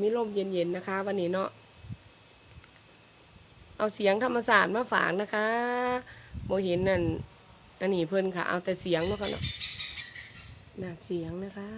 มีลมเย็นๆนะคะ วันนี้เนาะเอาเสียงธรรมศาสตร์มาฝากนะคะโมเห็นนั่นอันนี้เพิ่นค่ะ เอาแต่เสียงเนาะค่ะเนาะน่ะเสียงนะคะ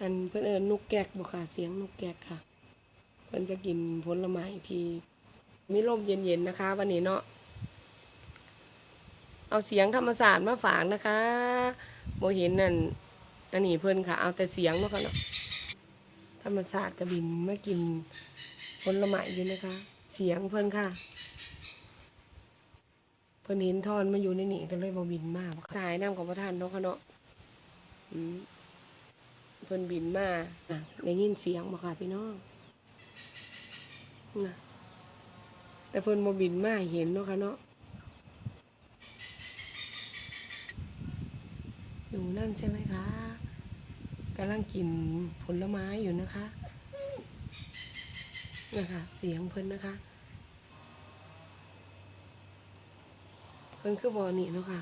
อันเพิ่นเอิญนกแกกบอกค่ะเสียงนกแกกค่ะเพิ่นจะกินผลไม้ที่มีลมเย็นๆนะคะ วันนี้เนาะเอาเสียงธรรมศาสตร์มาฝากนะคะโมเห็นนั่นอันนี้เพิ่นค่ะ เอาแต่เสียงเนาะค่ะเนาะ ธรรมศาตร์กระบินมากินผลไม้อยู่นะคะ เสียงเพิ่อนค่ะ เพิ่อนเห็นทอนมาอยู่ในนี่ก็เลยบ่บินมาถ่ายน้ำของพระท่านเนาะค่ะเนาะอืมเพิ่นบินมาได้ยินเสียงบ่ค่ะพี่น้องนะแต่เพิ่อนบ่บินมาเห็นเนาะค่ะเนาะอยู่นั่นใช่ไหมคะ กำลังกินผลไม้อยู่นะคะนะคะเสียงเพิ่นนะคะ เพิ่นคือบอนี่เนาะค่ะ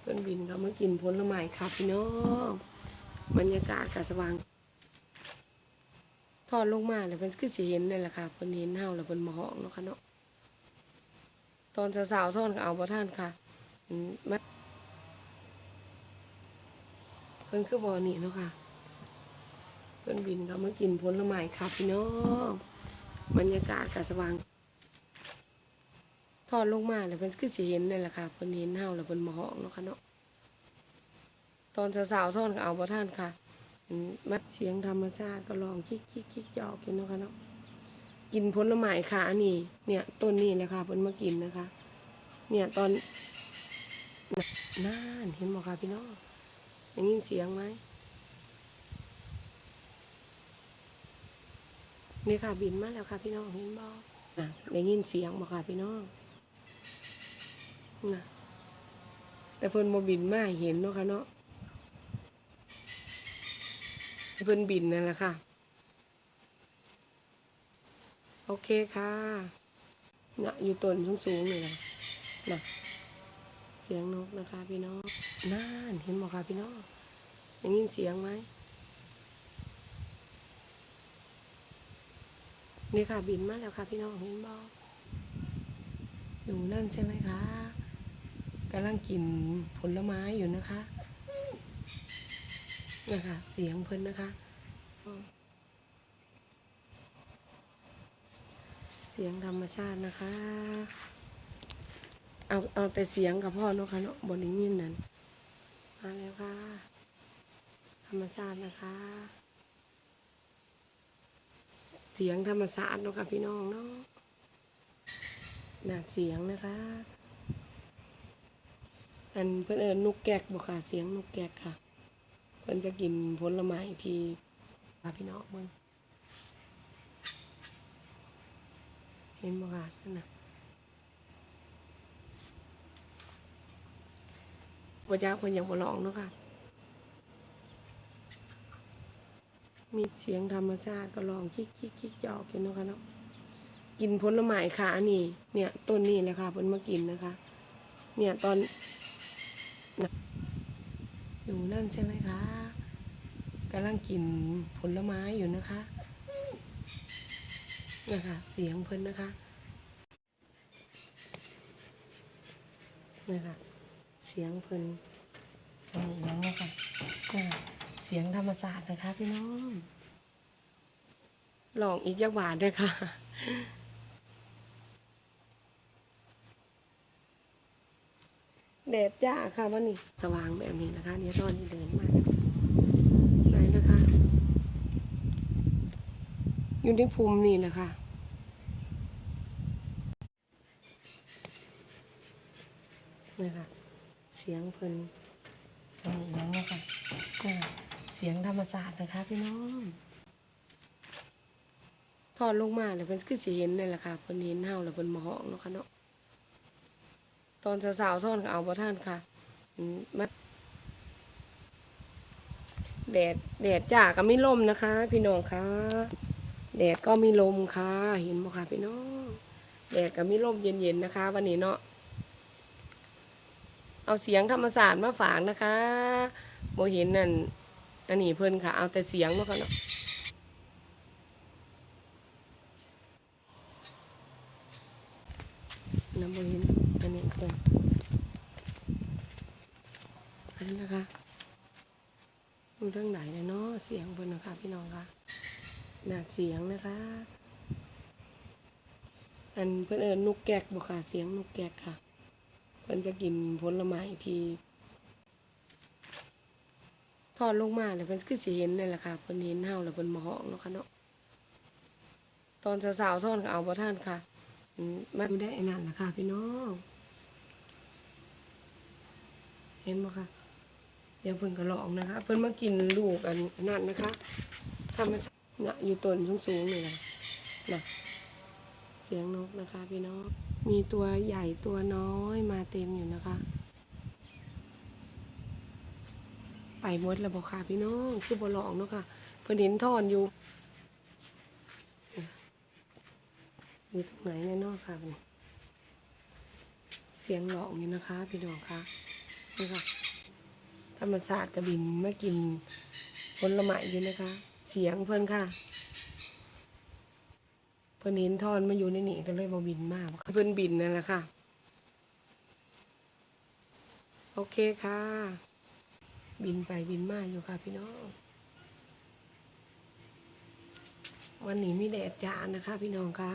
เพิ่นบินเขามากินผลไม้ครับพี่น้องบรรยากาศกะสว่างทอดลงมาแล้วเพิ่นคือสิเห็นนี่แหละค่ะเพิ่นเห็นเฮาแล้วเพิ่นมาห้องเนาะค่ะเนาะตอนสาวๆทอนก็เอาบ่ท่านค่ะมาเพิ่นคือบอนี่เนาะค่ะ เพิ่นบินเขามากินผลไม้ครับพี่น้องบรรยากาศกะสว่างทอดลงมาแล้วเพิ่นคือสิเห็นนี่แหละค่ะเพิ่นเห็นเฮาแล้วเพิ่นมาห้องเนาะค่ะเนาะตอนสาวๆทอนก็เอาบ่ท่านค่ะมาเสียงธรรมชาติก็ลองคิกคิกคิกจอกกินเนาะค่ะเนาะกินผลไม้ค่ะอันนี้เนี่ยต้นนี้เลยค่ะเพิ่นมากินนะคะ เนี่ยตอนน่านเห็นบ่ค่ะพี่น้อง ได้ยินเสียงไหมนี่ค่ะบินมาแล้วค่ะพี่น้องเห็นบ่อะได้ยินเสียงบ่ค่ะพี่น้องนะแต่เพิ่นบ่บินมาให้เห็นเนาะค่ะเนาะเพิ่นบินนั่นแหละค่ะ โอเคค่ะเนี่ยอยู่ต้นสูงๆนี่แหละนะเสียงนกนะคะพี่น้อง น่านเห็นบอกค่ะพี่น้องได้ยินเสียงไหมนี่ค่ะบินมาแล้วค่ะพี่น้องเห็นบอกอยู่นั่นใช่ไหมคะกำลังกินผลไม้อยู่นะคะนะคะเสียงเพิ่นนะคะ เสียงธรรมชาตินะคะ เอาเอาแต่เสียงกับพ่อเนาะค่ะเนาะบนนี้ยินนั่น มาแล้วค่ะ ธรรมชาตินะคะ เสียงธรรมชาติเนาะค่ะพี่น้องเนาะน่ะเสียงนะคะ อันเพื่อนเอิญนกแกกบอกค่ะ เสียงนกแกกค่ะ เพิ่นจะกินผลไม้ที่พาพี่น้องมึงเห็นบ่ค่ะนั่นน่ะ บ่จ้าเพิ่นยังบ่ลองเนาะค่ะ มีเสียงธรรมชาติก็ลองคิกคิกคิกจอกกินเนาะค่ะเนาะกินผลไม้ค่ะอันนี้เนี่ยต้นนี้เลยค่ะเพิ่นมากินนะคะ เนี่ยตอนนอยู่นั่นใช่ไหมคะกำลังกินผลไม้อยู่นะคะนะคะเสียงเพิ่นนะคะนะคะ เสียงเพิ่นอันนี้แล้วนะคะนะคะเสียงธรรมศาสตร์นะคะพี่น้องลองอีกยักบาทด้วยค่ะแดดจ้าค่ะวันนี้สว่างแบบนี้นะคะ เนี่ยตอนนี้เดินมาไหนนะคะ อยู่ในภูมินี่นะคะนะคะเสียงเพิ่นอันนี้แล้วนะคะนะคะเสียงธรรมศาสตร์นะคะพี่น้องทอดลงมาแล้วเพิ่นคือสิเห็นนี่แหละค่ะเพิ่นเห็นเฮาแล้วเพิ่นมาห้องเนาะค่ะเนาะตอนสาวๆทอนก็เอาบ่ท่านค่ะอืมมาแดดแดดจ้าก็ไม่ลมนะคะ พี่น้องคะแดดก็มีลมค่ะ เห็นบ่ค่ะพี่น้องแดดก็มีลมเย็นๆนะคะ วันนี้เนาะ เอาเสียงธรรมศาสตร์มาฝากนะคะโมเห็นนั่นอันนี้เพิ่นค่ะ เอาแต่เสียงเนาค่ะเนาะน้ำบรินอันนี้เพิ่นอันนี้นะคะดูเรื่องไหนเลยเนาะเสียงเพิ่นนะคะพี่น้องค่ะหนาเสียงนะคะ อันเพิ่นเอิญนกแกกบอกค่ะ เสียงนกแกกค่ะ เพิ่นจะกินผลไม้ที่ทอดลงมาแล้วเพิ่นคือสิเห็นนี่แหละค่ะเพิ่นเห็นเฮาแล้วเพิ่นมาห้องเนาะค่ะเนาะตอนสาวๆทอนก็เอาบ่ท่านค่ะมาดูได้ไอ้นั่นล่ะค่ะ พี่น้องเห็นบ่ค่ะเดี๋ยวเพิ่นก็ลองนะคะ เพิ่นมากินลูกอันนั่นนะคะทำมาเนี่ยอยู่ต้นสูงๆนี่แหละนะเสียงนกนะคะ พี่น้อง มีตัวใหญ่ตัวน้อยมาเต็มอยู่นะคะ ไปหมดแล้วบอกค่ะพี่น้องคือบอลองเนาะค่ะเพิ่นเห็นทอนอยู่อยู่ตรงไหนแน่นอนค่ะเสียงหลอกอยู่นะคะ พี่น้องคะนี่ค่ะธรรมชาติกระบินมากินผลไม้อยู่นะคะ เสียงเพิ่นค่ะ พิ่นเห็นทอนมาอยู่ในนี่ก็เลยมาบินมากเพิ่นบินนั่นแหละค่ะ โอเคค่ะ บินไปบินมาอยู่ค่ะพี่น้อง วันนี้มีแดดจ้านะคะ พี่น้องค่ะ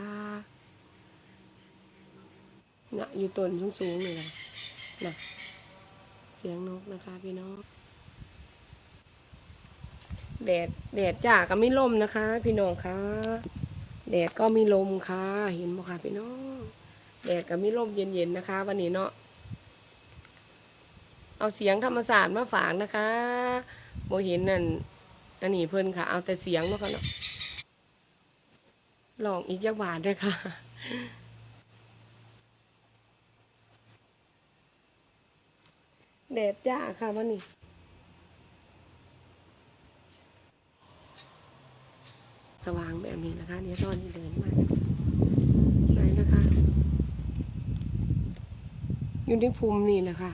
นะอยู่ต้นสูงๆนี่แหละนะเสียงนกนะคะ พี่น้อง แดดแดดจ้าก็ไม่ล่มนะคะ พี่น้องค่ะ แดดก็มีลมค่ะ เห็นบ่ค่ะพี่น้องแดดก็มีลมเย็นๆนะคะ วันนี้เนาะเอาเสียงธรรมศาสตร์มาฝากนะคะโมเห็นนั่นอันนี้เพิ่นค่ะ เอาแต่เสียงเนาค่ะเนาะลองอีกยักบาทด้วยค่ะแดดจ้าค่ะวันนี้ สว่างแบบนี้นะคะ เนี่ยตอนที่เดินมาไหนนะคะ อยู่ในภูมินี่แหละคะ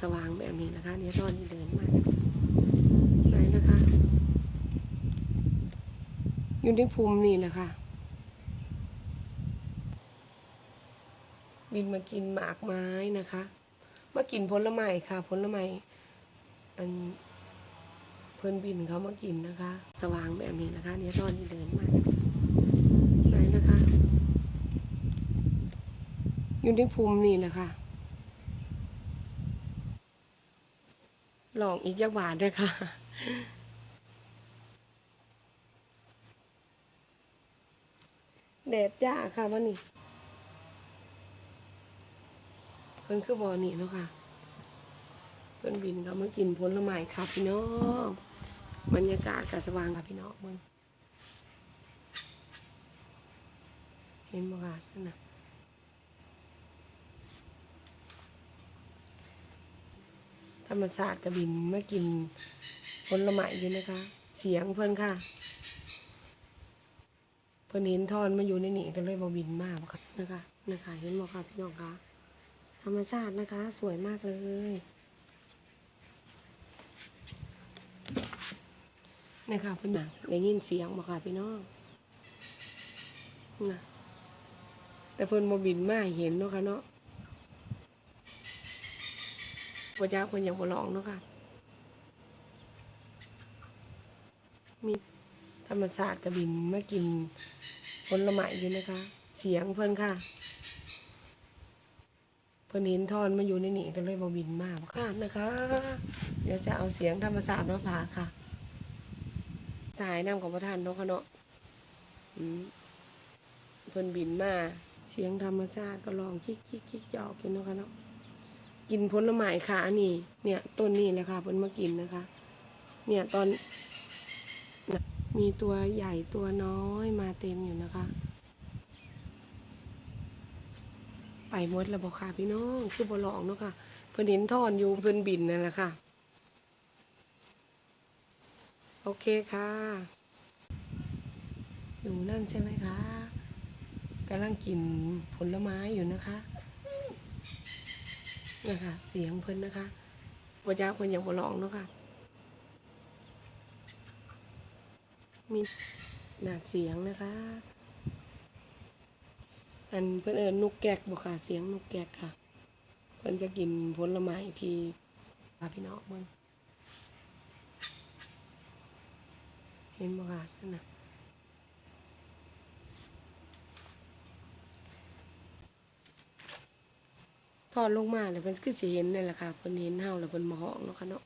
สว่างแบบนี้นะคะ เนี่ยตอนที่เดินมาไหนนะคะ อยู่ในภูมินี่แหละคะ บินมากินหมากไม้นะคะ มากินผลไม้ค่ะผลไม้อัน เพื่อนบินเขามากินนะคะ สว่างแบบนี้นะคะ เนี่ยตอนที่เดินมาไหนนะคะ อยู่ในภูมินี่แหละค่ะลองอีกยักบาทด้วยค่ะแดดจ้าค่ะวันนี้เพิ่นคือบอนี่เนาะค่ะ เพิ่นบินเขามากินผลไม้ค่ะพี่น้อง บรรยากาศกาสว่างค่ะพี่น้องมึงเห็นบ่ค่ะนั่นนะธรรมชาติกระบินมากินผลไม้อยู่นะคะ เสียงเพิ่อนค่ะ เพิ่อนเห็นทอนมาอยู่ในนี่ก็เลยมาบินมากค่ะนะคะนะคะ เห็นบ่ค่ะพี่น้องคะธรรมชาตินะคะ สวยมากเลย นี่ค่ะเพิ่นน่ะได้ยินเสียงบ่ค่ะพี่น้องนะแต่เพิ่นบ่บินมาเห็นเนาะค่ะเนาะบ่จักเพิ่นยังบ่ลองเนาะค่ะ มีธรรมชาติกระบินมากินผลไม้อยู่นะคะ เสียงเพิ่นค่ะ เพิ่นเห็นทอนมาอยู่ในนี่ก็เลยบ่บินมาบ่ค่ะนะคะ เดี๋ยวจะเอาเสียงธรรมศาตร์มาฝากค่ะ ถ่ายน้ำของประธานเนาะค่ะเนาะเพิ่นบินมา เสียงธรรมชาติก็ลองคิกคิกคิกจอกอยู่เนาะค่ะเนาะกินผลไม้ค่ะอันนี้เนี่ยต้นนี้แหละค่ะเพิ่นมากินนะคะ เนี่ยตอนมีตัวใหญ่ตัวน้อยมาเต็มอยู่นะคะ ไปหมดแล้วบอกค่ะพี่น้องคือบอลองเนาะค่ะ เพิ่นเห็นทอนอยู่เพิ่นบินนั่นแหละค่ะ โอเคค่ะ หนูนั่นใช่ไหมคะกำลังกินผลไม้อยู่นะคะ นะคะ เสียงเพิ่นนะคะปัญญาเพิ่นยางบ่ลองเนาะคะ่ะ มีหนาเสียงนะคะ อันเพิ่นเอินุกแกกบ่ค่ะ เสียงนุกแกกค่ะ เพิ่นจะกินผลไม้ที่พาพี่น้องเบิ่ง เห็นบอกค่ะนั่นนะทอดลงมาเลยเพิ่นคือสิเห็นนี่แหละค่ะเพิ่นเห็นเฮาแล้วเพิ่นมาห้องเนาะค่ะเนาะ